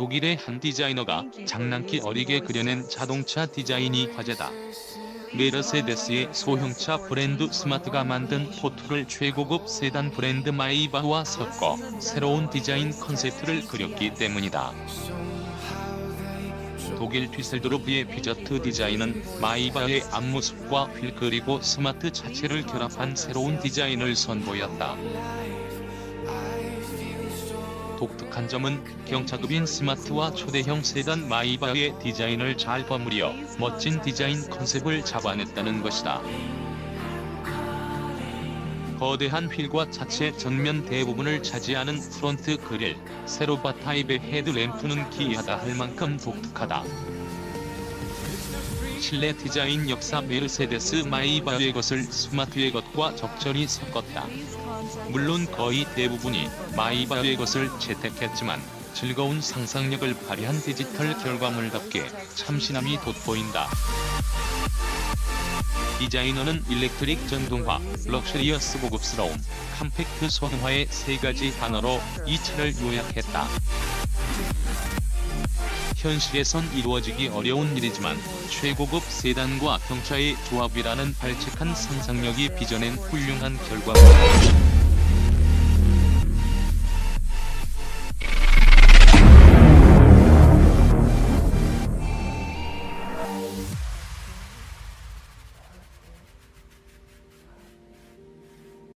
독일의 한 디자이너가 장난기 어리게 그려낸 자동차 디자인이 화제다. 메르세데스의 소형차 브랜드 스마트가 만든 포토를 최고급 세단 브랜드 마이바흐와 섞어 새로운 디자인 컨셉트를 그렸기 때문이다. 독일 뒤셀도르프의 피저트 디자인은 마이바흐의 앞모습과 휠 그리고 스마트 자체를 결합한 새로운 디자인을 선보였다. 독특한 점은 경차급인 스마트와 초대형 세단 마이바흐의 디자인을 잘 버무려 멋진 디자인 컨셉을 잡아냈다는 것이다. 거대한 휠과 차체 전면 대부분을 차지하는 프론트 그릴, 세로바 타입의 헤드램프는 기이하다 할 만큼 독특하다. 실내 디자인 역사 메르세데스 마이바흐의 것을 스마트의 것과 적절히 섞었다. 물론 거의 대부분이 마이바흐의 것을 채택했지만 즐거운 상상력을 발휘한 디지털 결과물답게 참신함이 돋보인다. 디자이너는 일렉트릭 전동화, 럭셔리어스 고급스러움, 컴팩트 소형화의 세 가지 단어로 이 차를 요약했다. 현실에선 이루어지기 어려운 일이지만 최고급 세단과 경차의 조합이라는 발칙한 상상력이 빚어낸 훌륭한 결과물.